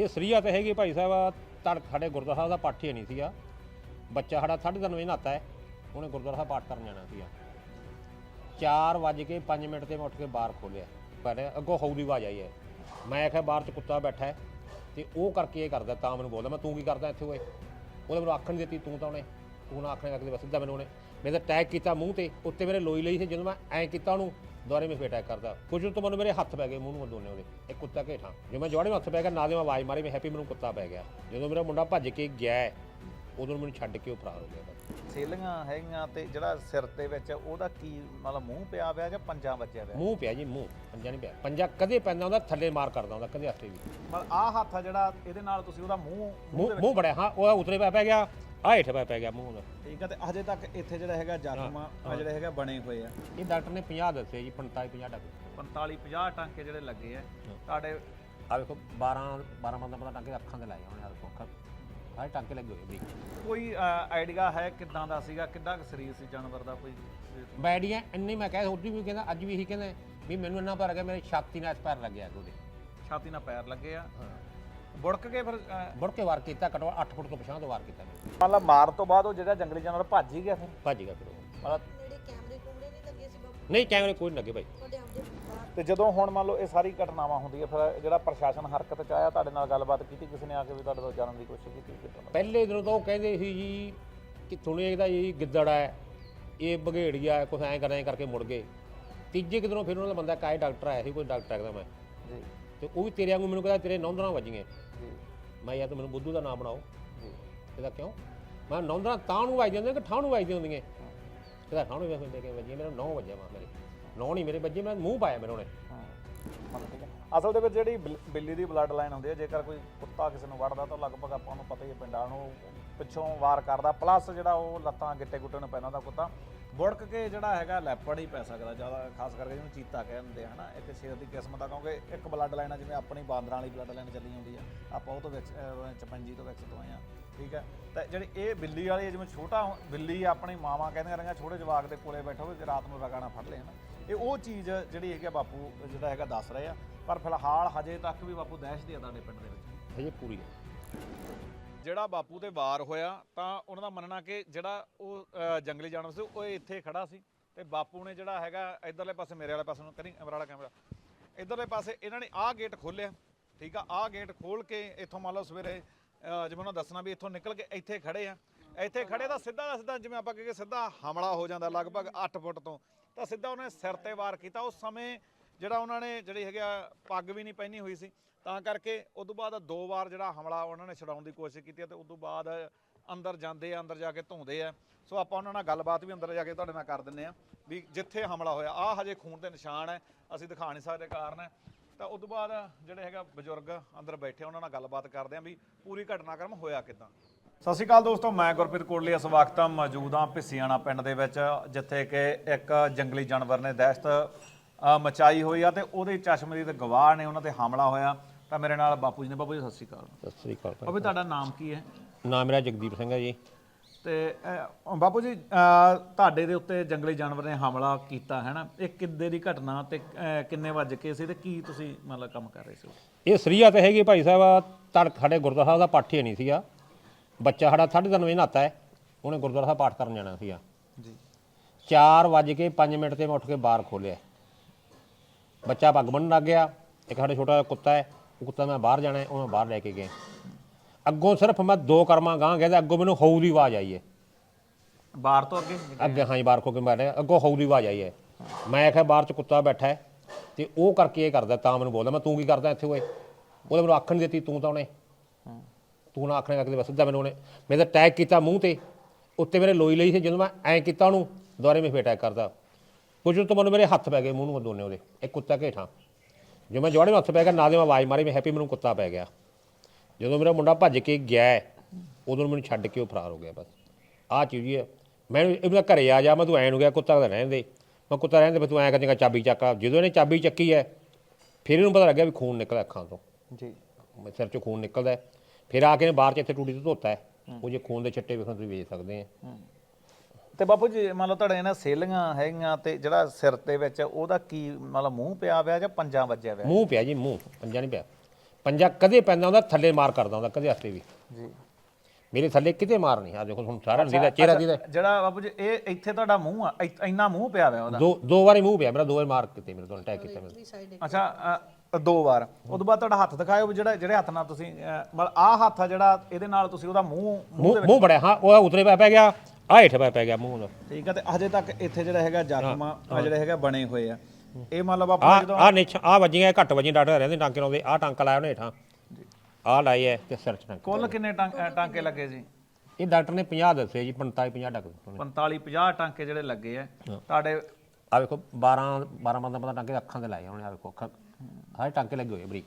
ਇਹ ਸਰੀਆ ਤੇ ਹੈਗੀ ਭਾਈ ਸਾਹਿਬ ਤੜਕ ਸਾਡੇ ਗੁਰਦੁਆਰਾ ਸਾਹਿਬ ਦਾ ਪਾਠ ਹੀ ਨਹੀਂ ਸੀਗਾ। ਬੱਚਾ ਸਾਡਾ 3:30 ਵਜੇ ਨਹਾਤਾ ਹੈ, ਉਹਨੇ ਗੁਰਦੁਆਰਾ ਸਾਹਿਬ ਪਾਠ ਕਰਨ ਜਾਣਾ ਸੀਗਾ। 4 ਵਜੇ ਕੇ 5 ਮਿੰਟ ਤੇ ਮੈਂ ਉੱਠ ਕੇ ਬਾਹਰ ਖੋਲਿਆ। ਪਰ ਅੱਗੋਂ ਹੌ ਦੀ ਆਵਾਜ਼ ਆਈ ਹੈ। ਮੈਂ ਆਖਿਆ, ਬਾਹਰ ਚ ਕੁੱਤਾ ਬੈਠਾ ਹੈ ਤੇ ਉਹ ਕਰਕੇ ਇਹ ਕਰਦਾ, ਤਾਂ ਮੈਨੂੰ ਬੋਲਦਾ, ਮੈਂ ਤੂੰ ਕੀ ਕਰਦਾ ਇੱਥੇ ਓਏ? ਉਹਨੇ ਮੈਨੂੰ ਆਖਣ ਨਹੀਂ ਦਿੱਤੀ, ਤੂੰ ਤਾਂ ਉਹਨੇ, ਤੂੰ ਨਾ ਆਖਣੇ ਲੱਗਦੇ ਬਸ ਸਿੱਧਾ ਮੈਨੂੰ ਉਹਨੇ। ਮੇਰੇ ਤਾਂ ਟੈਗ ਕੀਤਾ ਮੂੰਹ ਤੇ, ਉੱਤੇ ਮੇਰੇ ਲੋਈ ਲਈ ਸੀ, ਜਦੋਂ ਮੈਂ ਐਂ ਕੀਤਾ ਉਹਨੂੰ ਦੁਆਰੇ ਮੈਂ ਫੇਰ ਅਟੈਕ ਕਰਦਾ ਕੁਝ ਤੋਂ ਮੈਨੂੰ ਮੇਰੇ ਹੱਥ ਪੈ ਗਏ, ਮੂੰਹ ਨੂੰ ਦੋਨੇ ਉਹਦੇ। ਇੱਕ ਕੁੱਤਾ ਘੇਠਾਂ। ਜੇ ਮੈਂ ਜਵਾੜੇ ਨੂੰ ਹੱਥ ਪੈ ਗਿਆ ਨਾ ਦੇ ਮੈਂ ਆਵਾਜ਼ ਮਾਰੀ, ਮੈਂ ਹੈਪੀ ਮੈਨੂੰ ਕੁੱਤਾ ਪੈ ਗਿਆ। ਜਦੋਂ ਮੇਰਾ ਮੁੰਡਾ ਭੱਜ ਕੇ ਗਿਆ ਉਦੋਂ ਮੈਨੂੰ ਛੱਡ ਕੇ ਉਹ ਫਰਾਰ ਹੋ ਗਿਆ ਬਸ। ਸੇਲੀਆਂ ਹੈਗੀਆਂ ਤੇ ਜਿਹੜਾ ਸਿਰ ਦੇ ਵਿੱਚ ਉਹਦਾ ਕੀ ਮਤਲਬ ਮੂੰਹ ਪਿਆ ਪਿਆ ਜਾਂ ਪੰਜਾ ਵੱਜਿਆ ਪਿਆ ਮੂੰਹ ਪਿਆ ਜੀ ਮੂੰਹ। ਪੰਜਾ ਨਹੀਂ ਪਿਆ। ਪੰਜਾ ਕਦੇ ਪੈਂਦਾ ਹੁੰਦਾ ਥੱਲੇ ਮਾਰ ਕਰਦਾ ਹੁੰਦਾ ਕਦੇ ਹੱਥੇ ਵੀ। ਮਤਲਬ ਆਹ ਹੱਥ ਆ ਜਿਹੜਾ ਇਹਦੇ ਨਾਲ ਤੁਸੀਂ ਉਹਦਾ ਮੂੰਹ ਮੂੰਹ ਦੇ ਬੜਿਆ ਹਾਂ ਉਹ ਉਤਰੇ ਪੈ ਪੈ ਗਿਆ ਆ ਹੇਠ ਪੈ ਪੈ ਗਿਆ ਮੂੰਹ ਦਾ ਠੀਕ ਆ ਤੇ ਹਜੇ ਤੱਕ ਇੱਥੇ ਜਿਹੜਾ ਹੈਗਾ ਜ਼ਖਮ ਆ ਆਹ ਜਿਹੜੇ ਹੈਗਾ ਬਣੇ ਹੋਏ ਆ। ਇਹ ਡਾਕਟਰ ਨੇ 50 ਦੱਸੇ ਜੀ 45 50 ਡਾਕਟਰ। 45 50 ਟਾਂਕੇ ਜਿਹੜੇ ਲੱਗੇ ਆ ਤੁਹਾਡੇ ਆ ਵੇਖੋ 12 12 ਬੰਦਾ ਪਤਾ ਟਾਂਕੇ ਅੱਖਾਂ ਤੇ ਲਾਏ ਹੋਣੇ ਦੇਖੋ ਅੱਖਾਂ ਸਾਰੇ ਟਾਂਕੇ ਲੱਗੇ ਹੋਏ ਬਰੀਕ। ਕੋਈ ਆਈਡੀਆ ਹੈ ਕਿਦਾਂ ਦਾ ਸੀਗਾ? ਕਿੱਦਾਂ ਕੁ ਸਰੀਰ ਸੀ ਜਾਨਵਰ ਦਾ ਕੋਈ? ਬੈਡੀਆਂ ਇੰਨੀ ਮੈਂ ਕਹਿ ਉਹਦੀ ਵੀ ਕਹਿੰਦਾ ਅੱਜ ਵੀ ਇਹੀ ਕਹਿੰਦੇ ਵੀ ਮੈਨੂੰ ਇੰਨਾ ਭਰ ਗਿਆ ਮੇਰੇ ਛਾਤੀ ਨਾਲ ਪੈਰ ਲੱਗਿਆ ਉਹਦੇ। ਛਾਤੀ ਨਾਲ ਪੈਰ ਲੱਗੇ ਆ। ਬੁੜਕ ਕੇ ਫਿਰ ਅਹ, ਮੁੜ ਕੇ ਵਾਰ ਕੀਤਾ ਘਟਵਾ 8 ਫੁੱਟ ਤੋਂ ਪਛਾਂ ਤੋਂ ਵਾਰ ਕੀਤਾ ਮੈਂ। ਮਤਲਬ ਮਾਰਨ ਤੋਂ ਬਾਅਦ ਉਹ ਜਿਹੜਾ ਜੰਗਲੀ ਜਾਨਵਰ ਭੱਜ ਹੀ ਗਿਆ ਫਿਰ। ਭੱਜ ਗਿਆ ਫਿਰ ਉਹ। ਮਤਲਬ ਨੇੜੇ ਕੈਮਰੇ ਕੁਮਰੇ ਨਹੀਂ ਲੱਗੇ ਸੀ ਬਾਪੂ। ਨਹੀਂ ਕੈਮਰੇ ਕੋਈ ਨਹੀਂ ਲੱਗੇ ਭਾਈ। ਤੁਹਾਡੇ ਤੇ ਜਦੋਂ ਹੁਣ ਮੰਨ ਲਓ ਇਹ ਸਾਰੀ ਘਟਨਾਵਾਂ ਹੁੰਦੀਆਂ ਫਿਰ ਜਿਹੜਾ ਪ੍ਰਸ਼ਾਸਨ ਹਰਕਤ ਚ ਆਇਆ ਤੁਹਾਡੇ ਨਾਲ ਗੱਲਬਾਤ ਕੀਤੀ ਕਿਸੇ ਨੇ ਆ ਕੇ ਵੀ ਤੁਹਾਡੇ ਤੋਂ ਜਾਣਨ ਦੀ ਕੋਸ਼ਿਸ਼ ਕੀਤੀ ਕਿੱਦਾਂ? ਪਹਿਲੇ ਦਿਨੋਂ ਤਾਂ ਉਹ ਕਹਿੰਦੇ ਸੀ ਜੀ ਕਿ ਤੁਹਾਨੂੰ ਇਹਦਾ ਜੀ ਗਿੱਦੜ ਹੈ ਇਹ ਬਘੇੜੀਆ ਕੁਛ ਐਂ ਕਰ ਕਰਕੇ ਮੁੜ ਗਏ। ਤੀਜੇ ਕੁ ਦਿਨੋਂ ਫਿਰ ਉਹਨਾਂ ਦਾ ਬੰਦਾ ਕਾਇ ਡਾਕਟਰ ਆਇਆ ਸੀ ਕੋਈ ਡਾਕਟਰ ਕਹਿੰਦਾ ਮੈਂ। ਜੀ। ਤੇ ਉਹ ਵੀ ਤੇਰੇ ਵਾਂਗੂ ਮੈਨੂੰ ਕਹਿੰਦਾ ਤੇਰੇ ਨੌਂਦਰਾਂ ਵੱਜੀਆਂ। ਜੀ। ਮੈਂ ਯਾਰ ਤੂੰ ਮੈਨੂੰ ਬੁੱਧੂ ਦਾ ਨਾਮ ਬਣਾਓ। ਜੀ। ਇਹਦਾ ਕਿਉਂ? ਮੈਂ ਨੌਂਦਰਾਂ ਤਾਂ ਨੂੰ ਵੱਜਦੀਆਂ ਹੁੰਦੀਆਂ ਕਿ ਠਾਹ ਨੂੰ ਵੱਜਦੀਆਂ ਹੁੰਦੀਆਂ ਇਹਦਾ ਠਾਹ ਨੂੰ ਹੁੰਦੇ ਕਿ ਵੱਜੀਆਂ ਮੇਰਾ ਨੌ ਵੱਜਿਆ ਵਾ ਮੇਰੇ। ਨੌ ਨਹੀਂ ਮੇਰੇ ਵੱਜੇ ਮੈਂ ਮੂੰਹ ਪਾਇਆ ਮੇਰੇ ਉਹਨੇ। ਠੀਕ ਹੈ। ਅਸਲ ਦੇ ਵਿੱਚ ਜਿਹੜੀ ਬਿਲ- ਬਿੱਲੀ ਦੀ ਬਲੱਡ ਲਾਈਨ ਹੁੰਦੀ ਹੈ, ਜੇਕਰ ਕੋਈ ਕੁੱਤਾ ਕਿਸੇ ਨੂੰ ਵੜਦਾ ਤਾਂ ਲਗਭਗ ਆਪਾਂ ਨੂੰ ਪਤਾ ਹੀ ਹੈ ਪਿੰਡਾਂ ਨੂੰ ਪਿੱਛੋਂ ਵਾਰ ਕਰਦਾ। ਪਲੱਸ ਜਿਹੜਾ ਉਹ ਲੱਤਾਂ ਗਿੱਟੇ ਗੁੱਟੇ ਨੂੰ ਪੈਂਦਾ ਦਾ ਕੁੱਤਾ। ਬੁੜਕ ਕੇ ਜਿਹੜਾ ਹੈਗਾ ਲੈਪੜ ਹੀ ਪੈ ਸਕਦਾ, ਜ਼ਿਆਦਾ ਖਾਸ ਕਰਕੇ ਜਿਹਨੂੰ ਚੀਤਾ ਕਹਿੰਦੇ ਆ, ਹਨਾ। ਇੱਕ ਸ਼ੇਰ ਦੀ ਕਿਸਮ ਦਾ ਕਿਉਂਕਿ ਇੱਕ ਬਲੱਡ ਲਾਈਨ ਆ, ਜਿਵੇਂ ਆਪਣੀ ਬਾਂਦਰਾਂ ਵਾਲੀ ਬਲੱਡ ਲਾਈਨ ਚੱਲੀ ਹੁੰਦੀ ਆ। ਆਪਾਂ ਉਹ ਤੋਂ ਵਿੱਚ ਚਪੰਜੀ ਤੋਂ ਵਿਕਸਿਤ ਹੋਏ ਆ। ਠੀਕ ਹੈ? ਤੇ ਜਿਹੜੀ ਇਹ ਬਿੱਲੀ ਵਾਲੀ ਜਿਵੇਂ ਛੋਟਾ ਹੁ- ਬਿੱਲੀ ਆਪਣੀ ਮਾਵਾਂ ਕਹਿੰਦੀਆਂ ਰਹੀਆਂ ਛੋਟੇ ਜਵਾਕ ਦੇ ਕੋਲੇ ਬੈਠੋ ਤੇ ਰਾਤ ਨੂੰ ਰਗਾਣਾ ਫੜ ਲੈ ਹਨਾ? ਇਹ ਉਹ ਚੀਜ਼ ਜਿਹੜੀ ਹੈਗੀ ਆ ਬਾਪੂ ਜਿਹੜਾ ਹੈਗਾ ਦੱਸ ਰਹੇ ਆ। ਪਰ ਫਿਲਹਾਲ ਹਜੇ ਤੱਕ ਵੀ ਬਾਪੂ ਦਹਿਸ਼ਤ ਹੀ ਆ ਤੁਹਾਡੇ ਪਿੰਡ ਦੇ ਵਿੱਚ। ਹਜੇ ਪੂਰੀ ਹੈ ਜਿਹੜਾ ਬਾਪੂ ਤੇ ਵਾਰ ਹੋਇਆ ਤਾਂ ਉਹਨਾਂ ਦਾ ਮੰਨਣਾ ਕਿ ਜਿਹੜਾ ਉਹ ਅ, ਜੰਗਲੀ ਜਾਨਵਰ ਸੀ ਉਹ ਇੱਥੇ ਖੜਾ ਸੀ। ਤੇ ਬਾਪੂ ਨੇ ਜਿਹੜਾ ਹੈਗਾ ਇਧਰਲੇ ਪਾਸੇ ਮੇਰੇ ਵਾਲੇ ਪਾਸੇ ਨੂੰ ਕਰੀ ਅਮਰ ਵਾਲਾ ਕੈਮਰਾ। ਇਧਰਲੇ ਪਾਸੇ ਇਹਨਾਂ ਨੇ ਆਹ ਗੇਟ ਖੋਲਿਆ ਠੀਕ ਆ? ਆਹ ਗੇਟ ਖੋਲ ਕੇ ਇੱਥੋਂ ਮੰਨ ਲਓ ਸਵੇਰੇ ਜਿਵੇਂ ਉਹਨਾਂ ਦੱਸਣਾ ਵੀ ਇੱਥੋਂ ਨਿਕਲ ਕੇ ਇੱਥੇ ਖੜੇ ਆ। ਇੱਥੇ ਖੜੇ ਤਾਂ ਸਿੱਧਾ ਦਾ ਸਿੱਧਾ, ਜਿਵੇਂ ਆਪਾਂ ਕਹੀਏ ਸਿੱਧਾ ਹਮਲਾ ਹੋ ਜਾਂਦਾ ਲਗਭਗ 8 ਫੁੱਟ ਤੋਂ, ਤਾਂ ਸਿੱਧਾ ਉਹਨੇ ਸਿਰ ਤੇ ਵਾਰ ਕੀਤਾ। ਉਸ ਸਮੇਂ ਜਿਹੜਾ ਉਹਨਾਂ ਨੇ ਜਿਹੜੀ ਹੈਗਾ ਪੱਗ ਵੀ ਨਹੀਂ ਪਹਿਨੀ ਹੋਈ ਸੀ। ਤਾਂ ਕਰਕੇ ਉਸ ਤੋਂ ਬਾਅਦ ਦੋ ਵਾਰ ਜਿਹੜਾ ਹਮਲਾ ਉਹਨਾਂ ਨੇ ਛਡਾਉਣ ਦੀ ਕੋਸ਼ਿਸ਼ ਕੀਤੀ ਹੈ ਤੇ ਉਸ ਤੋਂ ਬਾਅਦ ਅੰਦਰ ਜਾਂਦੇ ਆ, ਅੰਦਰ ਜਾ ਕੇ ਧੋਂਦੇ ਆ। ਸੋ ਆਪਾਂ ਉਹਨਾਂ ਨਾਲ ਗੱਲਬਾਤ ਵੀ ਅੰਦਰ ਜਾ ਕੇ ਤੁਹਾਡੇ ਨਾਲ ਕਰ ਦਿੰਨੇ ਆ ਵੀ ਜਿੱਥੇ ਹਮਲਾ ਹੋਇਆ। ਆ ਹਜੇ ਖੂਨ ਦੇ ਨਿਸ਼ਾਨ ਹੈ, ਅਸੀਂ ਦਿਖਾ ਨਹੀਂ ਸਕਦੇ ਕਾਰਨ ਹੈ। ਤਾਂ ਉਸ ਤੋਂ ਬਾਅਦ ਜਿਹੜੇ ਹੈਗਾ ਬਜ਼ੁਰਗ ਅੰਦਰ ਬੈਠੇ ਉਹਨਾਂ ਨਾਲ ਗੱਲਬਾਤ ਕਰਦੇ ਆ ਵੀ ਪੂਰੀ ਘਟਨਾਕ੍ਰਮ ਹੋਇਆ ਕਿਦਾਂ। ਸਤਿ ਸ਼੍ਰੀ ਅਕਾਲ ਦੋਸਤੋ ਮੈਂ ਗੁਰਪ੍ਰੀਤ ਕੋਟਲੀ ਇਸ ਵਕਤ ਮੌਜੂਦ ਹਾਂ ਪਿੱਸੀਆਣਾ ਪਿੰਡ ਦੇ ਵਿੱਚ ਜਿੱਥੇ ਕਿ ਇੱਕ ਜੰਗਲੀ ਜਾਨਵਰ ਨੇ ਦਹਿਸ਼ਤ ਅ, ਮਚਾਈ ਹੋਈ ਆ ਤੇ ਉਹਦੇ ਚਸ਼ਮਦੀਦ ਗਵਾਹ ਨੇ ਉਹਨਾਂ ਤੇ ਹਮਲਾ ਹੋਇਆ। ਤਾਂ ਮੇਰੇ ਨਾਲ ਬਾਪੂ ਜੀ ਨੇ। ਬਾਪੂ ਜੀ ਸਤਿ ਸ਼੍ਰੀ ਅਕਾਲ। ਸਤਿ ਸ੍ਰੀ ਅਕਾਲ ਭਾਈ। ਬਾਪੂ ਤੁਹਾਡਾ ਨਾਮ ਕੀ ਹੈ? ਨਾਮ ਮੇਰਾ ਜਗਦੀਪ ਸਿੰਘ ਹੈ ਜੀ। ਤੇ ਬਾਪੂ ਜੀ ਤੁਹਾਡੇ ਦੇ ਉੱਤੇ ਜੰਗਲੀ ਜਾਨਵਰ ਨੇ ਹਮਲਾ ਕੀਤਾ ਹੈ ਨਾ ਇਹ ਕਿੱਦੇ ਦੀ ਘਟਨਾ ਤੇ ਕਿੰਨੇ ਵਜੇ ਕੇ ਸੀ ਤੇ ਕੀ ਤੁਸੀਂ ਮਤਲਬ ਕੰਮ ਕਰ ਰਹੇ ਸੀ? ਇਹ ਸਰੀਆ ਤੇ ਹੈਗੀ ਭਾਈ ਸਾਹਿਬ ਤੜਕ ਸਾਡੇ ਗੁਰਦੁਆਰਾ ਸਾਹਿਬ ਦਾ ਪਾਠੀ ਨਹੀਂ ਸੀਗਾ। ਬੱਚਾ ਸਾਡਾ 3:30 ਵਜੇ ਨਹਾਤਾ ਹੈ ਉਹਨੇ ਗੁਰਦੁਆਰਾ ਸਾਹਿਬ ਪਾਠ ਕਰਨ ਜਾਣਾ ਸੀਗਾ। ਜੀ। 4 ਵਜੇ ਕੇ 5 ਮਿੰਟ ਤੇ ਮੈਂ ਉੱਠ ਕੇ ਬਾਹਰ ਖੋਲਿਆ ਬੱਚਾ ਪੱਗ ਬੰਨਣ ਲੱਗ ਗਿਆ ਇੱਕ ਸਾਡੇ ਛੋਟਾ ਜਿਹਾ ਕੁੱਤਾ ਹੈ ਉਹ ਕੁੱਤਾ ਮੈਂ ਬਾਹਰ ਜਾਣਾ ਹੈ, ਉਹ ਮੈਂ ਬਾਹਰ ਲੈ ਕੇ ਗਿਆ। ਅੱਗੋਂ ਸਿਰਫ ਮੈਂ ਦੋ ਕਰਮਾਂ ਗਾਂ ਤੇ ਅੱਗੋਂ ਮੈਨੂੰ ਹਊ ਦੀ ਆਵਾਜ਼ ਆਈ ਹੈ ਬਾਹਰ ਤੋਂ ਅੱਗੇ? ਅੱਗੇ ਹਾਂ ਜੀ ਬਾਹਰ ਖੋ ਕੇ ਮਾਰਿਆ ਅੱਗੋਂ ਹਊ ਦੀ ਆਵਾਜ਼ ਆਈ ਹੈ ਮੈਂ ਆਖਿਆ ਬਾਹਰ ਚ ਕੁੱਤਾ ਬੈਠਾ ਹੈ ਤੇ ਉਹ ਕਰਕੇ ਇਹ ਕਰਦਾ ਤਾਂ ਮੈਨੂੰ ਬੋਲਦਾ ਮੈਂ ਤੂੰ ਕੀ ਕਰਦਾ ਇੱਥੇ ਓਏ? ਉਹਨੇ ਮੈਨੂੰ ਆਖਣ ਨਹੀਂ ਦਿੱਤੀ ਤੂੰ ਤਾਂ ਉਹਨੇ ਤੂੰ ਨਾ ਆਖਣੇ ਲੱਗਦੇ ਬਸ ਸਿੱਧਾ ਮੈਨੂੰ ਉਹਨੇ। ਮੇਰੇ ਤਾਂ ਟੈਗ ਕੀਤਾ ਮੂੰਹ ਤੇ ਉੱਤੇ ਮੇਰੇ ਲੋਈ ਲਈ ਸੀ ਜਦੋਂ ਮੈਂ ਐਂ ਕੀਤਾ ਉਹਨੂੰ ਦੁਆਰੇ ਮੈਂ ਫੇਰ ਅਟੈਕ ਕਰਦਾ। ਕੁਝ ਤੋਂ ਮੈਨੂੰ ਮੇਰੇ ਹੱਥ ਪੈ ਗਏ ਮੂੰਹ ਨੂੰ ਦੋਨੇ ਉਹਦੇ ਇੱਕ ਕੁੱਤਾ ਘੇਠਾਂ। ਜਦੋਂ ਮੈਂ ਜਵਾੜੇ ਨੂੰ ਹੱਥ ਪੈ ਗਿਆ ਨਾਲ ਦੇ ਮੈਂ ਆਵਾਜ਼ ਮਾਰੀ ਮੈਂ ਹੈਪੀ ਮੈਨੂੰ ਕੁੱਤਾ ਪੈ ਗਿਆ। ਜਦੋਂ ਮੇਰਾ ਮੁੰਡਾ ਭੱਜ ਕੇ ਗਿਆ ਹੈ, ਉਦੋਂ ਮੈਨੂੰ ਛੱਡ ਕੇ ਉਹ ਫਰਾਰ ਹੋ ਗਿਆ ਬਸ। ਆਹ ਚੀਜ਼ ਹੀ ਹੈ। ਮੈਂ ਇਹਦਾ ਘਰੇ ਆ ਜਾ ਮੈਂ ਤੂੰ ਐਂ ਨੂੰ ਗਿਆ ਕੁੱਤਾ ਤਾਂ ਰਹਿਣ ਦੇ। ਮੈਂ ਕੁੱਤਾ ਰਹਿਣ ਦੇ ਫਿਰ ਤੂੰ ਐਂ ਕਰੇਗਾ ਚਾਬੀ ਚੱਕਾ ਜਦੋਂ ਇਹਨੇ ਚਾਬੀ ਚੱਕੀ ਹੈ ਫਿਰ ਇਹਨੂੰ ਪਤਾ ਲੱਗਿਆ ਵੀ ਖੂਨ ਨਿਕਲਿਆ ਅੱਖਾਂ ਤੋਂ। ਜੀ। ਮੈਂ ਸਿਰ ਚੋਂ ਖੂਨ ਨਿਕਲਦਾ ਹੈ। ਫਿਰ ਆ ਕੇ ਨੇ ਬਾਹਰ ਚ ਇੱਥੇ ਟੂਟੀ ਤੋਂ ਧੋਤਾ ਹੈ। ਉਹ ਜੇ ਖੂਨ ਦੇ ਛੱਟੇ ਵੇਖਣ ਤੁਸੀਂ ਵੇਚ ਸਕਦੇ ਆ ਤੇ ਬਾਪੂ ਜੀ ਮੰਨ ਲਓ ਤੁਹਾਡੇ ਇਹਨਾਂ ਸੇਲੀਆਂ ਹੈਗੀਆਂ ਤੇ ਜਿਹੜਾ ਸਿਰ ਦੇ ਵਿੱਚ ਉਹਦਾ ਕੀ ਮਤਲਬ ਮੂੰਹ ਪਿਆ ਪਿਆ ਜਾਂ ਪੰਜਾ ਵੱਜਿਆ ਪਿਆ ਮੂੰਹ ਪਿਆ ਜੀ ਮੂੰਹ। ਪੰਜਾ ਨਹੀਂ ਪਿਆ। ਪੰਜਾ ਕਦੇ ਪੈਂਦਾ ਹੁੰਦਾ ਥੱਲੇ ਮਾਰ ਕਰਦਾ ਹੁੰਦਾ ਕਦੇ ਹੱਥੇ ਵੀ। ਜੀ। ਮੇਰੇ ਥੱਲੇ ਕਿਤੇ ਮਾਰ ਨਹੀਂ ਆ ਦੇਖੋ ਹੁਣ ਸਾਰਾ ਦੀਦਾ ਚਿਹਰਾ ਦੀਦਾ ਜਿਹੜਾ ਬਾਪੂ ਜੀ ਇਹ ਇੱਥੇ ਤੁਹਾਡਾ ਮੂੰਹ ਆ ਇ- ਇੰਨਾ ਮੂੰਹ ਪਿਆ ਹੋਇਆ ਉਹਦਾ? ਦੋ ਦੋ ਵਾਰੀ ਮੂੰਹ ਪਿਆ ਮੇਰਾ ਦੋ ਵਾਰੀ ਮਾਰ ਕੀਤੇ ਮੇਰੇ ਤੋਂ ਅਟੈਕ ਕੀਤਾ ਮੇਰੇ। ਅੱਛਾ ਅ, ਦੋ ਵਾਰ। ਉਦੋਂ ਬਾਅਦ ਤੁਹਾਡਾ ਹੱਥ ਦਿਖਾਇਓ ਵੀ ਜਿਹੜਾ ਜਿਹੜੇ ਹੱਥ ਨਾਲ ਤੁਸੀਂ ਅ, ਮਤਲਬ ਆਹ ਹੱਥ ਆ ਜਿਹੜਾ ਇਹਦੇ ਨਾਲ ਤੁਸੀਂ ਉਹਦਾ ਮੂੰਹ ਮੂੰਹ ਬੜਿਆ ਹਾਂ ਉਹ ਉਤਰੇ ਪੈ ਪੈ ਗਿਆ ਆ ਹੇਠ ਪੈ ਪੈ ਗਿਆ ਮੂੰਹ ਦਾ ਠੀਕ ਹੈ ਤੇ ਹਜੇ ਤੱਕ ਇੱਥੇ ਜਿਹੜਾ ਹੈਗਾ ਜ਼ਖਮ ਆ ਜਿਹੜੇ ਹੈਗਾ ਬਣੇ ਹੋਏ ਆ। ਇਹ ਮੰਨ ਲਓ ਬਾਪੂ ਆ ਜਦੋਂ ਆ ਨਿਛ ਆ ਵੱਜੀਆਂ ਘੱਟ ਵੱਜੀਆਂ ਡਾਕਟਰ ਰਹਿੰਦੇ ਟਾਂਕੇ ਲਾਉਂਦੇ ਆ ਟਾਂਕਾ ਲਾਇਆ ਉਹਨੇ ਹੇਠਾਂ। ਆ ਲਾਈ ਹੈ ਤੇ ਸਿਰ ਚ ਟਾਂਕਾ ਕੁੱਲ ਕਿੰਨੇ ਟਾਂ- ਅ, ਟਾਂਕੇ ਲੱਗੇ ਜੀ? ਇਹ ਡਾਕਟਰ ਨੇ 50 ਦੱਸੇ ਜੀ 45 50 ਡਾਕਟਰ 45 50 ਟਾਂਕੇ ਜਿਹੜੇ ਲੱਗੇ ਆ ਤੁਹਾਡੇ ਆ ਵੇਖੋ 12 12 ਬੰਦਾ ਪਤਾ ਟਾਂਕੇ ਅੱਖਾਂ ਤੇ ਲਾਏ ਉਹਨੇ ਆ ਵੇਖੋ ਅੱਖਾਂ ਹਾਏ ਟਾਂਕੇ ਲੱਗੇ ਹੋਏ ਬਰੀਕ।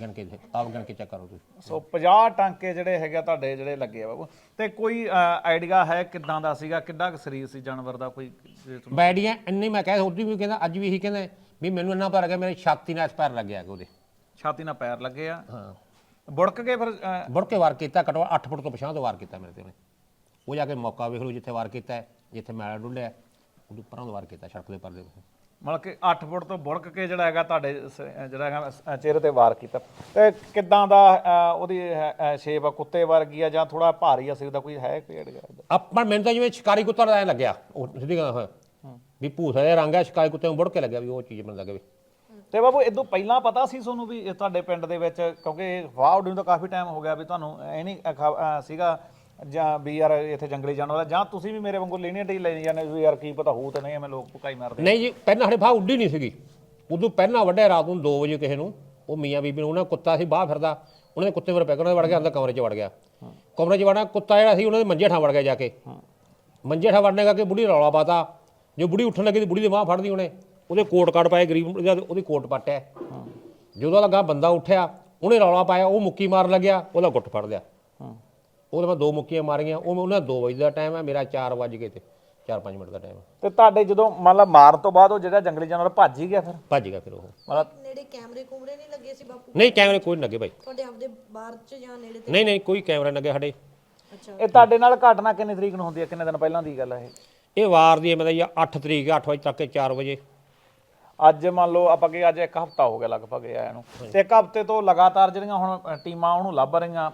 ਗਿਣ ਕੇ ਇੱਥੇ, ਆਪ ਗਿਣ ਕੇ ਚੈੱਕ ਕਰੋ ਤੁਸੀਂ। ਸੋ 50 ਟਾਂਕੇ ਜਿਹੜੇ ਹੈਗੇ ਆ ਤੁਹਾਡੇ ਜਿਹੜੇ ਲੱਗੇ ਆ ਬਾਬੂ। ਤੇ ਕੋਈ ਆਈਡੀਆ ਹੈ ਕਿਦਾਂ ਦਾ ਸੀਗਾ? ਕਿੱਡਾ ਕੁ ਸਰੀਰ ਸੀ ਜਾਨਵਰ ਦਾ ਕੋਈ? ਜੇ ਤੁਹਾਨੂੰ- ਬੈਡੀਆਂ ਇੰਨੀ ਮੈਂ ਕਹਿ ਉਹਦੀ ਵੀ ਕਹਿੰਦਾ ਅੱਜ ਵੀ ਇਹੀ ਕਹਿੰਦਾ ਵੀ ਮੈਨੂੰ ਇੰਨਾ ਪਤਾ ਲੱਗਿਆ ਮੇਰੇ ਛਾਤੀ ਨਾਲ ਪੈਰ ਲੱਗਿਆ ਕਿ ਉਹਦੇ। ਛਾਤੀ ਨਾਲ ਪੈਰ ਲੱਗੇ ਆ। ਹਾਂ। ਬੁੜਕ ਕੇ ਫਿਰ ਮੁੜ ਕੇ ਵਾਰ ਕੀਤਾ ਘੱਟੋ 8 ਫੁੱਟ ਤੋਂ ਪਛਾਂ ਤੋਂ ਵਾਰ ਕੀਤਾ ਮੇਰੇ ਤੇ ਉਹਨੇ। ਉਹ ਜਾ ਕੇ ਮੌਕਾ ਵੇਖ ਲਓ ਜਿੱਥੇ ਵਾਰ ਕੀਤਾ ਹੈ, ਜਿੱਥੇ ਮੈਲਾ ਡੁੱਲਿਆ ਉਹਦੇ ਪਰਾਂ ਤੋਂ ਵਾਰ ਕੀਤਾ ਸੜਕ ਦੇ ਪਰਦੇ ਤੋਂ ਮਤਲਬ ਕਿ 8 ਫੁੱਟ ਤੋਂ ਬੁੜਕ ਕੇ ਜਿਹੜਾ ਹੈਗਾ ਤੁਹਾਡੇ ਸ- ਜਿਹੜਾ ਹੈਗਾ ਚਿਹਰੇ ਤੇ ਵਾਰ ਕੀਤਾ। ਤੇ ਕਿਦਾਂ ਦਾ ਉਹਦੀ ਸ਼ੇਪ ਆ? ਕੁੱਤੇ ਵਰਗੀ ਆ ਜਾਂ ਥੋੜਾ ਭਾਰੀ ਆ? ਸਕਦਾ ਕੋਈ ਹੈ ਕੋਈ ਆਈਡੀਆ ਆਪਾਂ ਮੈਨੂੰ ਤਾਂ ਜਿਵੇਂ ਸ਼ਿਕਾਰੀ ਕੁੱਤਾ ਦਾ ਐਂ ਲੱਗਿਆ। ਉਹ ਸਿੱਧੀ ਗੱਲ ਹੋਇਆ। ਵੀ ਭੂਸਾ ਜਿਹਾ ਰੰਗ ਹੈ ਸ਼ਿਕਾਰੀ ਕੁੱਤੇ ਨੂੰ ਮੁੜ ਕੇ ਲੱਗਿਆ ਵੀ ਉਹ ਚੀਜ਼ ਮੈਨੂੰ ਲੱਗੇ ਵੀ। ਤੇ ਬਾਬੂ ਇਦੋਂ ਪਹਿਲਾਂ ਪਤਾ ਸੀ ਤੁਹਾਨੂੰ ਵੀ ਇਹ ਤੁਹਾਡੇ ਪਿੰਡ ਦੇ ਵਿੱਚ? ਕਿਉਂਕਿ ਵਾਹ ਨੂੰ ਤਾਂ ਕਾਫੀ ਟਾਈਮ ਹੋ ਗਿਆ ਵੀ ਤੁਹਾਨੂੰ ਇਹ ਨਹੀਂ ਸੀਗਾ ਜਾਂ ਵੀ ਯਾਰ ਇੱਥੇ ਜੰਗਲੀ ਜਾਨਵਰ ਆ, ਜਾਂ ਤੁਸੀਂ ਵੀ ਮੇਰੇ ਵਾਂਗੂ ਲੈਣੀ ਢੀ ਲੈ ਜਾਂਦੇ ਵੀ ਯਾਰ ਕੀ ਪਤਾ ਹੋਊ ਤੇ ਨਹੀਂ, ਐਵੇਂ ਲੋਕ ਪੁਕਾਈ ਮਾਰਦੇ ਨਹੀਂ ਜੀ, ਪਹਿਲਾਂ ਸਾਡੇ ਫਾਹ ਉੱਡੀ ਨਹੀਂ ਸੀਗੀ। ਉਦੋਂ ਪਹਿਲਾਂ ਵੱਡੇ ਰਾਤ ਨੂੰ 2 ਵਜੇ ਕਿਸੇ ਨੂੰ, ਉਹ ਮੀਆਂ ਬੀਬੀ ਨੂੰ, ਉਹਨਾਂ ਦਾ ਕੁੱਤਾ ਸੀ, ਬਾਹਰ ਫਿਰਦਾ। ਉਹਨਾਂ ਦੇ ਕੁੱਤੇ ਵਰ ਪੈ ਕੇ ਉਹਨਾਂ ਵੜ ਗਿਆ, ਅੰਦਰ ਕਮਰੇ 'ਚ ਵੜ ਗਿਆ। ਕਮਰੇ 'ਚ ਵੜਨਾ, ਕੁੱਤਾ ਜਿਹੜਾ ਸੀ, ਉਹਨਾਂ ਦੇ ਮੰਜੇ ਠਾ ਵੜ ਗਿਆ ਜਾ ਕੇ। ਮੰਜੇ ਠਾ ਵੜਨੇ ਕਰਕੇ ਬੁੜੀ ਰੌਲਾ ਪਾਤਾ। ਜੋ ਬੁੜੀ ਉੱਠਣ ਲੱਗੀ ਤੇ ਬੁੜੀ ਦੀ ਬਾਹ ਫੜਦੀ ਉਹਨੇ। ਉਹਦੇ ਕੋਟ ਕਾਟ ਪਾਏ, ਗਰੀਬ ਉਹਦਾ- ਉਹਦੀ ਕੋਟ ਪੱਟਿਆ। ਜਦੋਂ ਲੱਗਾ ਬੰਦਾ ਉੱਠਿਆ, ਉਹਨੇ ਰੌਲਾ ਪਾਇਆ, ਉਹ ਮੁੱਕੀ ਮਾਰਨ ਲੱਗਿਆ, ਉਹਦਾ ਗੁੱਟ ਫੜ ਲਿਆ। ਉਹਦੇ ਮੈਂ ਦੋ ਮੁੱਕੀਆਂ ਮਾਰੀਆਂ ਉਹ ਉਹਨਾਂ 2 ਵਜੇ ਦਾ ਟਾਈਮ ਹੈ ਮੇਰਾ 4 ਵਜ ਕੇ ਤੇ 4-5 ਮਿੰਟ ਦਾ ਟਾਈਮ ਤੇ ਤੁਹਾਡੇ ਜਦੋਂ ਮੰਨ ਲਾ ਮਾਰਨ ਤੋਂ ਬਾਅਦ ਉਹ ਜਿਹੜਾ ਜੰਗਲੀ ਜਾਨਵਰ ਭੱਜ ਹੀ ਗਿਆ ਫਿਰ? ਭੱਜ ਗਿਆ ਫਿਰ ਉਹ। ਮਤਲਬ ਨੇੜੇ ਕੈਮਰੇ ਕੁਮਰੇ ਨਹੀਂ ਲੱਗੇ ਸੀ ਬਾਪੂ? ਨਹੀਂ ਕੈਮਰੇ ਕੋਈ ਨਹੀਂ ਲੱਗੇ ਭਾਈ ਤੁਹਾਡੇ ਆਪਦੇ ਬਾਹਰ ਚ ਜਾਂ ਨੇੜੇ ਤੇ? ਨਹੀਂ ਨਹੀਂ ਕੋਈ ਕੈਮਰਾ ਨਹੀਂ ਲੱਗਿਆ ਸਾਡੇ। ਅੱਛਾ। ਇਹ ਤੁਹਾਡੇ ਨਾਲ ਘਟਨਾ ਕਿੰਨੀ ਤਰੀਕ ਨੂੰ ਹੁੰਦੀ ਹੈ ਕਿੰਨੇ ਦਿਨ ਪਹਿਲਾਂ ਦੀ ਗੱਲ ਹੈ ਇਹ? ਇਹ ਵਾਰ ਦੀ ਹੈ ਮਤਲਬ ਇਹ 8 ਤਰੀਕ 8 ਵਜੇ ਤੱਕ 4 ਵਜੇ। ਅੱਜ ਮੰਨ ਲਓ ਆਪਾਂ ਕਿ ਅੱਜ ਇੱਕ ਹਫਤਾ ਹੋ ਗਿਆ ਲਗਭਗ ਇਹ ਆਇਆ ਨੂੰ। ਤੇ ਇੱਕ ਹਫ਼ਤੇ ਤੋਂ ਲਗਾਤਾਰ ਜਿਹੜੀਆਂ ਹੁਣ ਟੀਮਾਂ ਉਹਨੂੰ ਲੱਭ ਰਹੀਆਂ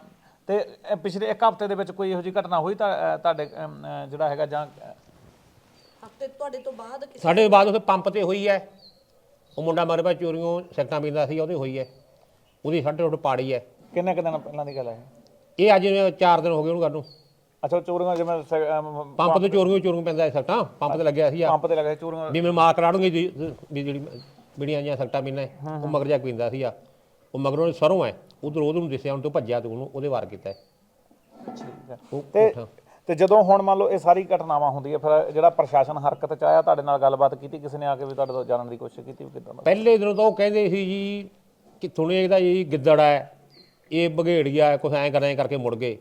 ਤੇ ਇਹ ਪਿਛਲੇ ਇੱਕ ਹਫ਼ਤੇ ਦੇ ਵਿੱਚ ਕੋਈ ਇਹੋ ਜਿਹੀ ਘਟਨਾ ਹੋਈ ਤਾਂ ਅ, ਤੁਹਾਡੇ ਅਮ, ਅ, ਜਿਹੜਾ ਹੈਗਾ ਜਾਂ ਹਫ਼ਤੇ ਤੁਹਾਡੇ ਤੋਂ ਬਾਅਦ ਕਿਸੇ ਸਾਡੇ ਬਾਅਦ ਉੱਥੇ ਪੰਪ ਤੇ ਹੋਈ ਹੈ। ਉਹ ਮੁੰਡਾ ਮਾਰੇ ਪਾ ਚੋਰੀਆਂ ਸੈਕਟਾਂ ਪੀਂਦਾ ਸੀ ਉਹਦੇ ਹੋਈ ਹੈ। ਉਹਦੀ ਸਾਡੇ ਉੱਤੇ ਪਾੜੀ ਹੈ। ਕਿੰਨੇ ਕੁ ਦਿਨ ਪਹਿਲਾਂ ਦੀ ਗੱਲ ਹੈ ਇਹ? ਅੱਜ 4 ਦਿਨ ਹੋ ਗਏ ਉਹਨੂੰ ਕਰਨ ਨੂੰ। ਅੱਛਾ ਉਹ ਚੋਰੀਆਂ ਜਿਵੇਂ ਸ- ਅਮ, ਪੰਪ ਤੇ ਚੋਰੀਆਂ ਚੋਰੀਆਂ ਪੈਂਦਾ ਸੀ ਸੈਕਟਾਂ ਪੰਪ ਤੇ ਲੱਗਿਆ ਸੀ ਆ ਪੰਪ ਤੇ ਲੱਗੇ ਚੋਰੀਆਂ ਵੀ ਮੈਨੂੰ ਮਾਰ ਕਰਾੜੂਗੇ ਜੀ ਵੀ ਜਿਹੜੀ ਬੀੜੀਆਂ ਜਾਂ ਸੈਕਟਾਂ ਪੀਂਦਾ ਹੈ, ਉਹ ਮਗਰ ਜਾ ਕੇ ਪੀਂਦਾ ਸੀ ਆ ਉਹ ਮਗਰੋਂ ਉਹਨੇ ਸਰੋਂ ਹੈ ਉਧਰ ਉਹਨੂੰ ਦਿਸਿਆ ਉਹਨੂੰ ਤੋਂ ਭੱਜਿਆ ਤੇ ਉਹਨੂੰ ਉਹਦੇ ਵਾਰ ਕੀਤਾ ਹੈ। ਠੀਕ ਹੈ ਉਹ ਤੇ। ਤੇ ਜਦੋਂ ਹੁਣ ਮੰਨ ਲਓ ਇਹ ਸਾਰੀ ਘਟਨਾਵਾਂ ਹੁੰਦੀਆਂ ਫਿਰ ਜਿਹੜਾ ਪ੍ਰਸ਼ਾਸਨ ਹਰਕਤ ਚ ਆਇਆ ਤੁਹਾਡੇ ਨਾਲ ਗੱਲਬਾਤ ਕੀਤੀ ਕਿਸੇ ਨੇ ਆ ਕੇ ਵੀ ਤੁਹਾਡੇ ਤੋਂ ਜਾਣਨ ਦੀ ਕੋਸ਼ਿਸ਼ ਕੀਤੀ ਵੀ ਕਿੱਦਾਂ ਦਾ? ਪਹਿਲੇ ਦਿਨੋਂ ਤਾਂ ਉਹ ਕਹਿੰਦੇ ਸੀ ਜੀ ਕਿ ਤੁਹਾਨੂੰ ਇਹਦਾ ਜੀ ਗਿੱਦੜ ਹੈ ਇਹ ਬਘੇੜੀਆ ਹੈ ਕੁਛ ਐਂ ਕਰਾਂ ਕਰਕੇ ਮੁੜ ਗਏ।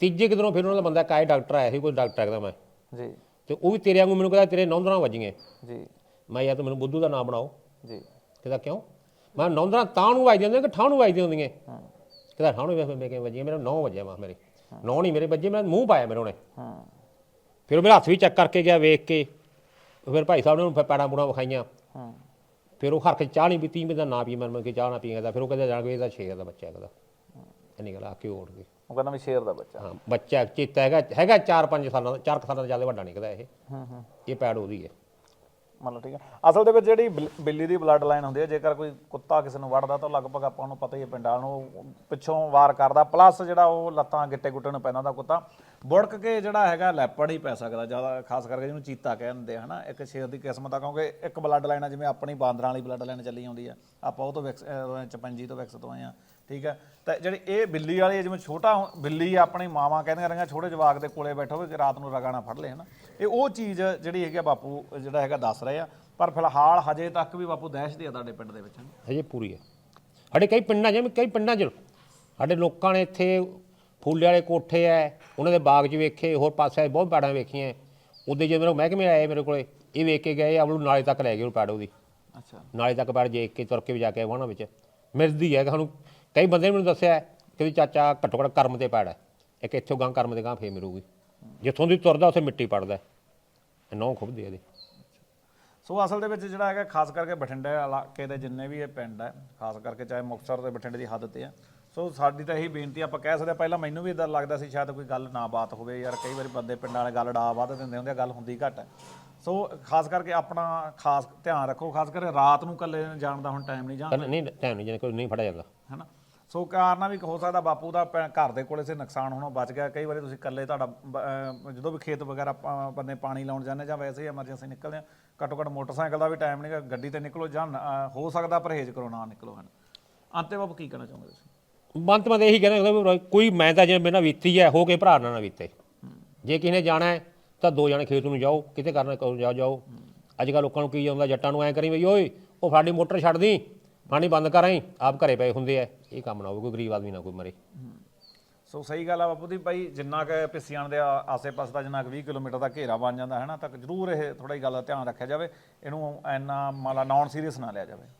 ਤੀਜੇ ਕੁ ਦਿਨੋਂ ਫਿਰ ਉਹਨਾਂ ਦਾ ਬੰਦਾ ਕਾਇ ਡਾਕਟਰ ਆਇਆ ਸੀ ਕੋਈ ਡਾਕਟਰ ਕਹਿੰਦਾ ਮੈਂ। ਜੀ। ਤੇ ਉਹ ਵੀ ਤੇਰੇ ਵਾਂਗੂ ਮੈਨੂੰ ਕਹਿੰਦਾ ਤੇਰੇ ਨੌਂਦਰਾਂ ਵੱਜੀਆਂ ਜੀ। ਮੈਂ ਯਾਰ ਤੂੰ ਮੈਨੂੰ ਬੁੱਧੂ ਦਾ ਨਾਮ ਬਣਾਓ। ਜੀ। ਕਹਿੰਦਾ ਕਿਉਂ? ਮੈਂ ਨੌਂਦਰਾਂ ਤਾਂ ਨੂੰ ਵੱਜਦੀਆਂ ਹੁੰਦੀਆਂ ਕਿ ਠਾਹ ਨੂੰ ਵੱਜਦੀਆਂ ਹੁੰਦੀਆਂ? ਕਹਿੰਦਾ ਠਾਹ ਨੂੰ ਵੇਖ ਮੈਂ ਕਿਵੇਂ ਵੱਜੀਆਂ ਮੇਰਾ 9 ਵੱਜਿਆ ਵਾ ਮੇਰੇ। 9 ਨਹੀਂ ਮੇਰੇ ਵੱਜੇ ਮੇਰਾ ਮੂੰਹ ਪਾਇਆ ਮੇਰੇ ਉਹਨੇ। ਹਾਂ। ਫਿਰ ਉਹ ਮੇਰਾ ਹੱਥ ਵੀ ਚੈੱਕ ਕਰਕੇ ਗਿਆ ਵੇਖ ਕੇ। ਫਿਰ ਭਾਈ ਸਾਹਿਬ ਨੇ ਉਹਨੂੰ ਪੈੜਾਂ ਪੂੜਾਂ ਵਿਖਾਈਆਂ। ਹਾਂ। ਫਿਰ ਉਹ ਹਰਖ ਚਾਹ ਨਹੀਂ ਪੀਤੀ ਮੈਂ ਨਾ ਪੀ ਮਨ ਮਨ ਕੇ ਚਾਹ ਨਾ ਪੀਂਦਾ। ਫਿਰ ਉਹ ਕਹਿੰਦਾ ਜਾਣ ਕੇ ਇਹਦਾ ਛੇ ਦਾ ਬੱਚਾ ਕਹਿੰਦਾ। ਇੰਨੀ ਗੱਲ ਆ ਕੇ ਉੱਠ ਗਈ ਉਹ ਕਹਿੰਦਾ ਵੀ ਸ਼ੇਰ ਦਾ ਬੱਚਾ। ਹਾਂ ਬੱਚਾ ਚੇਤਾ ਹੈਗਾ ਹੈਗਾ 4-5 ਸਾਲਾਂ ਦਾ 4 ਸਾਲਾਂ ਦਾ ਜ਼ਿਆਦਾ ਵੱਡਾ ਨਿਕਦਾ ਇਹ। ਹਾਂ ਹਾਂ। ਇਹ ਪੈੜ ਉਹਦੀ ਹੈ। ਮਤਲਬ ਠੀਕ ਹੈ। ਅਸਲ ਦੇ ਵਿੱਚ ਜਿਹੜੀ ਬਿਲ- ਬਿੱਲੀ ਦੀ ਬਲੱਡ ਲਾਈਨ ਹੁੰਦੀ ਹੈ, ਜੇਕਰ ਕੋਈ ਕੁੱਤਾ ਕਿਸੇ ਨੂੰ ਵੜਦਾ ਤਾਂ ਲਗਭਗ ਆਪਾਂ ਨੂੰ ਪਤਾ ਹੀ ਹੈ ਪਿੰਡਾਂ ਨੂੰ, ਉਹ ਪਿੱਛੋਂ ਵਾਰ ਕਰਦਾ। ਪਲੱਸ ਜਿਹੜਾ ਉਹ ਲੱਤਾਂ ਗਿੱਟੇ ਗੁੱਟੇ ਨੂੰ ਪੈਂਦਾ ਦਾ ਕੁੱਤਾ। ਬੁੜਕ ਕੇ ਜਿਹੜਾ ਹੈਗਾ ਲੈਪੜ ਹੀ ਪੈ ਸਕਦਾ, ਜ਼ਿਆਦਾ ਖਾਸ ਕਰਕੇ ਜਿਹਨੂੰ ਚੀਤਾ ਕਹਿੰਦੇ ਆ, ਹਨਾ? ਇੱਕ ਸ਼ੇਰ ਦੀ ਕਿਸਮਤ ਆ, ਕਿਉਂਕਿ ਇੱਕ ਬਲੱਡ ਲਾਈਨ ਆ, ਜਿਵੇਂ ਆਪਣੀ ਬਾਂਦਰਾਂ ਵਾਲੀ ਬਲੱਡ ਲਾਈਨ ਚੱਲੀ ਆਉਂਦੀ ਆ, ਆਪਾਂ ਉਹ ਤੋਂ ਵਿਕਸ ਚਪੰਜੀ ਤੋਂ ਵਿਕਸਿਤ ਹੋਏ ਆ, ਠੀਕ ਹੈ ਤਾਂ ਜਿਹੜੀ ਇਹ ਬਿੱਲੀ ਵਾਲੀ ਜਿਵੇਂ ਛੋਟਾ ਹੁਣ- ਬਿੱਲੀ ਆਪਣੀ ਮਾਵਾਂ ਕਹਿੰਦੀਆਂ ਰਹੀਆਂ, ਛੋਟੇ ਜਵਾਕ ਦੇ ਕੋਲੇ ਬੈਠੋ ਕਿ ਰਾਤ ਨੂੰ ਰਗਾਣਾ ਫੜ ਲੈ ਹਨਾ? ਇਹ ਉਹ ਚੀਜ਼ ਜਿਹੜੀ ਹੈਗੀ ਆ ਬਾਪੂ, ਜਿਹੜਾ ਹੈਗਾ ਦੱਸ ਰਹੇ ਆ, ਪਰ ਫਿਲਹਾਲ ਹਜੇ ਤੱਕ ਵੀ ਬਾਪੂ ਦਹਿਸ਼ਤ ਹੀ ਆ ਤੁਹਾਡੇ ਪਿੰਡ ਦੇ ਵਿੱਚ ਹਜੇ ਪੂਰੀ ਹੈ ਸਾਡੇ ਕਈ ਪਿੰਡਾਂ ਜਿਵੇਂ ਕਈ ਪਿੰਡਾਂ 'ਚ, ਸਾਡੇ ਲੋਕਾਂ ਨੇ ਇੱਥੇ ਫੁੱਲੇ ਵਾਲੇ ਕੋਠੇ ਐ ਉਹਨਾਂ ਦੇ ਬਾਗ 'ਚ ਵੇਖੇ ਹੋਰ ਪਾਸੇ ਬਹੁਤ ਪੈੜਾਂ ਵੇਖੀਆਂ। ਉਹਦੇ ਜੇ ਮੇਰੇ ਮਹਿਕਮੇ ਆਏ ਮੇਰੇ ਕੋਲੇ ਇਹ ਵੇਖ ਕੇ ਗਏ ਅਵਲੂ ਨਾਲੇ ਤੱਕ ਲੈ ਗਏ ਉਹ ਪੈੜ ਉਹਦੀ। ਅੱਛਾ। ਨਾਲੇ ਤੱਕ ਪੈੜ ਜੇ ਕੇ ਤੁਰ ਕੇ ਵੀ ਜਾ ਕੇ ਵਾਹਣਾ ਵਿੱਚ। ਮਿਲਦੀ ਹੈ ਸਾਨੂੰ ਕਈ ਬੰਦੇ ਨੇ ਮੈਨੂੰ ਦੱਸਿਆ ਕਿ ਵੀ ਚਾਚਾ ਘੱਟੋ ਘੱਟ ਕਰਮ ਤੇ ਪੈੜ ਹੈ ਇੱਕ ਇੱਥੋਂ ਗਾਂ ਕਰਮ ਦੇ ਗਾਂ ਫੇਰ ਮਿਲੂਗੀ। ਜਿੱਥੋਂ ਦੀ ਤੁਰਦਾ ਉੱਥੇ ਮਿੱਟੀ ਪੜਦਾ ਨੌ ਖੁੱਬਦੀ ਇਹਦੇ। ਸੋ ਅਸਲ ਦੇ ਵਿੱਚ ਜਿਹੜਾ ਹੈਗਾ ਖਾਸ ਕਰਕੇ ਬਠਿੰਡੇ ਇਲਾਕੇ ਦੇ ਜਿੰਨੇ ਵੀ ਇਹ ਪਿੰਡ ਹੈ ਖਾਸ ਕਰਕੇ ਚਾਹੇ ਮੁਕਤਸਰ ਤੇ ਬਠਿੰਡੇ ਦੀ ਹੱਦ ਤੇ ਆ ਸੋ ਸਾਡੀ ਤਾਂ ਇਹੀ ਬੇਨਤੀ ਆਪਾਂ ਕਹਿ ਸਕਦੇ ਹਾਂ, ਪਹਿਲਾਂ ਮੈਨੂੰ ਵੀ ਇਦਾਂ ਲੱਗਦਾ ਸੀ ਸ਼ਾਇਦ ਕੋਈ ਗੱਲ ਨਾ ਬਾਤ ਹੋਵੇ ਯਾਰ ਕਈ ਵਾਰੀ ਬੰਦੇ ਪਿੰਡਾਂ ਵਾਲੇ ਗੱਲ ਡਾ ਵੱਧ ਦਿੰਦੇ ਹੁੰਦੇ ਆ ਗੱਲ ਹੁੰਦੀ ਘੱਟ। ਹੈ ਸੋ ਖਾਸ ਕਰਕੇ ਆਪਣਾ ਖਾਸ ਧਿਆਨ ਰੱਖੋ ਖਾਸ ਕਰਕੇ ਰਾਤ ਨੂੰ ਇਕੱਲੇ ਜਾਣ ਦਾ ਹੁਣ ਟਾਈਮ ਨਹੀਂ ਜਾਂ ਨਹੀਂ ਟਾਈਮ ਨਹੀਂ ਜੇ ਕੋਈ ਨਹੀਂ ਫੜਿਆ ਜਾਂਦਾ। ਹੈਨਾ? ਸੋ ਕਾਰਨ ਵੀ ਹੋ ਸਕਦਾ ਬਾਪੂ ਦਾ ਭੈ- ਘਰ ਦੇ ਕੋਲੇ ਸੇ ਨੁਕਸਾਨ ਹੋਣੋਂ ਬਚ ਗਿਆ। ਕਈ ਵਾਰੀ ਤੁਸੀਂ ਇਕੱਲੇ ਤੁਹਾਡਾ ਬ- ਅਹ ਜਦੋਂ ਵੀ ਖੇਤ ਵਗੈਰਾ ਆਪਾਂ ਬੰਨੇ ਪਾਣੀ ਲਾਉਣ ਜਾਂਦੇ ਜਾਂ ਵੈਸੇ ਹੀ ਐਮਰਜੈਂਸੀ ਨਿਕਲਦੇ ਆ ਘੱਟੋ ਘੱਟ ਮੋਟਰਸਾਈਕਲ ਦਾ ਵੀ ਟਾਈਮ ਨਹੀਂਗਾ ਗੱਡੀ ਤੇ ਨਿਕਲੋ ਜਾਂ ਅਹ, ਹੋ ਸਕਦਾ ਪਰਹੇਜ਼ ਕਰੋ ਨਾ ਨਿਕਲੋ ਹਨ? ਅੰਤੇ ਬਾਬੂ ਕੀ ਕਹਿਣਾ ਚਾਹੁੰਦੇ ਤੁਸੀਂ? ਬੰਤ ਮੈਂ ਤਾਂ ਇਹੀ ਕਹਿੰਦਾ ਹੁੰਦਾ ਵੀ ਕੋਈ ਮੈਂ ਤਾਂ ਜਿਵੇਂ ਮੇਰੇ ਨਾਲ ਬੀਤੀ ਹੈ, ਹੋ ਕੇ ਭਰਾ ਨਾਲ ਨਾ ਬੀਤੇ। ਜੇ ਕਿਸੇ ਨੇ ਜਾਣਾ ਹੈ, ਤਾਂ ਦੋ ਜਣੇ ਖੇਤ ਨੂੰ ਜਾਓ, ਕਿਤੇ ਕਰਨਾ ਕਰੋ ਜਾਓ ਜਾਓ। ਅੱਜ ਕੱਲ੍ਹ ਲੋਕਾਂ ਨੂੰ ਕੀ ਆਉਂਦਾ ਜੱਟਾਂ ਨੂੰ ਐ ਕਰੀ ਬਈ ਓਏ, ਉਹ ਸਾਡੀ ਮੋਟਰ ਛੱਡ ਦੀ, ਪਾਣੀ ਬੰਦ ਕਰ ਆਈ, ਆਪ ਘਰੇ ਪਏ ਹੁੰਦੇ ਐ ਇਹ ਕੰਮ ਨਾ ਹੋਵੇ, ਕੋਈ ਗਰੀਬ ਆਦਮੀ ਨਾ ਕੋਈ ਮਰੇ। ਸੋ ਸਹੀ ਗੱਲ ਆ ਬਾਪੂ ਦੀ ਭਾਈ ਜਿੰਨਾ ਕੁ ਪਿੱਸੀਆਂ ਦੇ ਆ- ਆਸੇ-ਪਾਸੇ ਦਾ ਜਿੰਨਾ ਕੁ 20 ਕਿਲੋਮੀਟਰ ਦਾ ਘੇਰਾ ਬਣ ਜਾਂਦਾ ਹੈ ਨਾ ਤਾਂ ਜ਼ਰੂਰ ਇਹ ਥੋੜਾ ਹੀ ਗੱਲ ਦਾ ਧਿਆਨ ਰੱਖਿਆ ਜਾਵੇ। ਇਹਨੂੰ ਇੰਨਾ ਮਾਲਾ ਨਾਨ ਸੀਰੀਅਸ ਨਾ ਲਿਆ ਜਾਵੇ।